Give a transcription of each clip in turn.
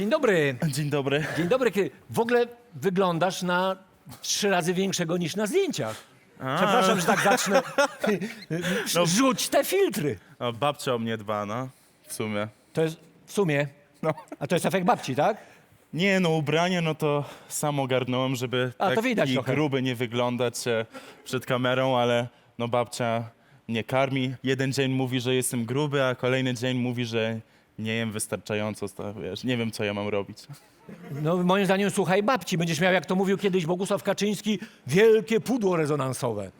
Dzień dobry. Dzień dobry. Dzień dobry. W ogóle wyglądasz na trzy razy większego niż na zdjęciach. Przepraszam, że tak zacznę. No. Rzuć te filtry. O, babcia o mnie dba, no. W sumie. To jest w sumie. No. A to jest efekt babci, tak? Nie, no ubranie, no to sam ogarnąłem, żeby A, to taki widać trochę. gruby nie wyglądać e, przed kamerą, ale no babcia mnie karmi. Jeden dzień mówi, że jestem gruby, a kolejny dzień mówi, że nie jem wystarczająco, to, wiesz, nie wiem, co ja mam robić. No moim zdaniem słuchaj babci. Będziesz miał, jak to mówił kiedyś Bogusław Kaczyński, wielkie pudło rezonansowe.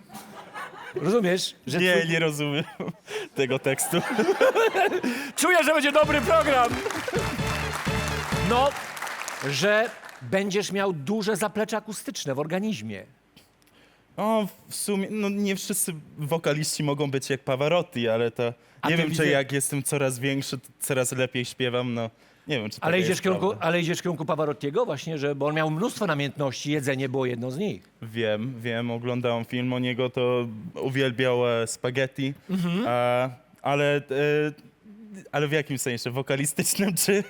Rozumiesz? Że Nie, twój- nie rozumiem tego tekstu. Czuję, że będzie dobry program. No, że będziesz miał duże zaplecze akustyczne w organizmie. O, w sumie, no nie wszyscy wokaliści mogą być jak Pavarotti, ale to A nie ty wiem, widzę- czy jak jestem coraz większy, to coraz lepiej śpiewam, no nie wiem, czy Ale idziesz, w kierunku, prawda. ale idziesz w kierunku Pavarottiego właśnie, że, bo on miał mnóstwo namiętności, jedzenie było jedną z nich. Wiem, wiem, oglądałem film o niego, to uwielbiał e, spaghetti, Mhm. e, ale, e, ale w jakim sensie? Wokalistycznym czy,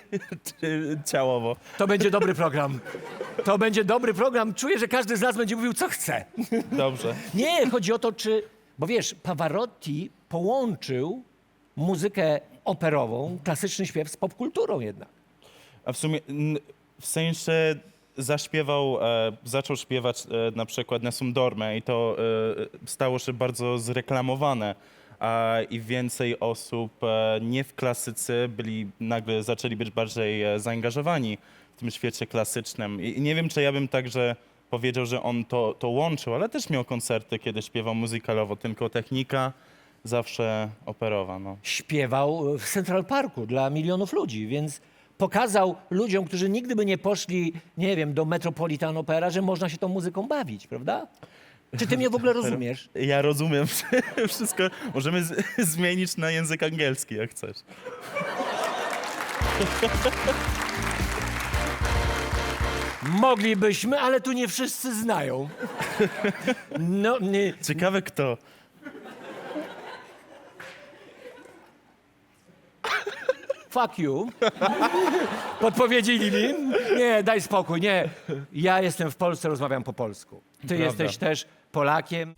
czy ciałowo? To będzie dobry program. To będzie dobry program. Czuję, że każdy z nas będzie mówił, co chce. Dobrze. Nie, chodzi o to, czy... Bo wiesz, Pavarotti połączył muzykę operową, klasyczny śpiew z popkulturą jednak. A w sumie n- w sensie zaśpiewał, e, zaczął śpiewać e, na przykład Nessun Dorme i to e, stało się bardzo zreklamowane. I więcej osób e, nie w klasyce byli, nagle zaczęli być bardziej e, zaangażowani w tym świecie klasycznym. I nie wiem, czy ja bym także powiedział, że on to, to łączył, ale też miał koncerty, kiedy śpiewał muzykalowo, tylko technika zawsze operowa. No. śpiewał w Central Parku dla milionów ludzi, więc pokazał ludziom, którzy nigdy by nie poszli, nie wiem, do Metropolitan Opera, że można się tą muzyką bawić, prawda? Czy ty mnie w ogóle rozumiesz? Ja rozumiem wszystko. Możemy z- zmienić na język angielski, jak chcesz. Moglibyśmy, ale tu nie wszyscy znają. No, nie, Ciekawe kto. fuck you. Podpowiedzieli mi. Nie, daj spokój, nie. Ja jestem w Polsce, rozmawiam po polsku. Ty jesteś też Polakiem.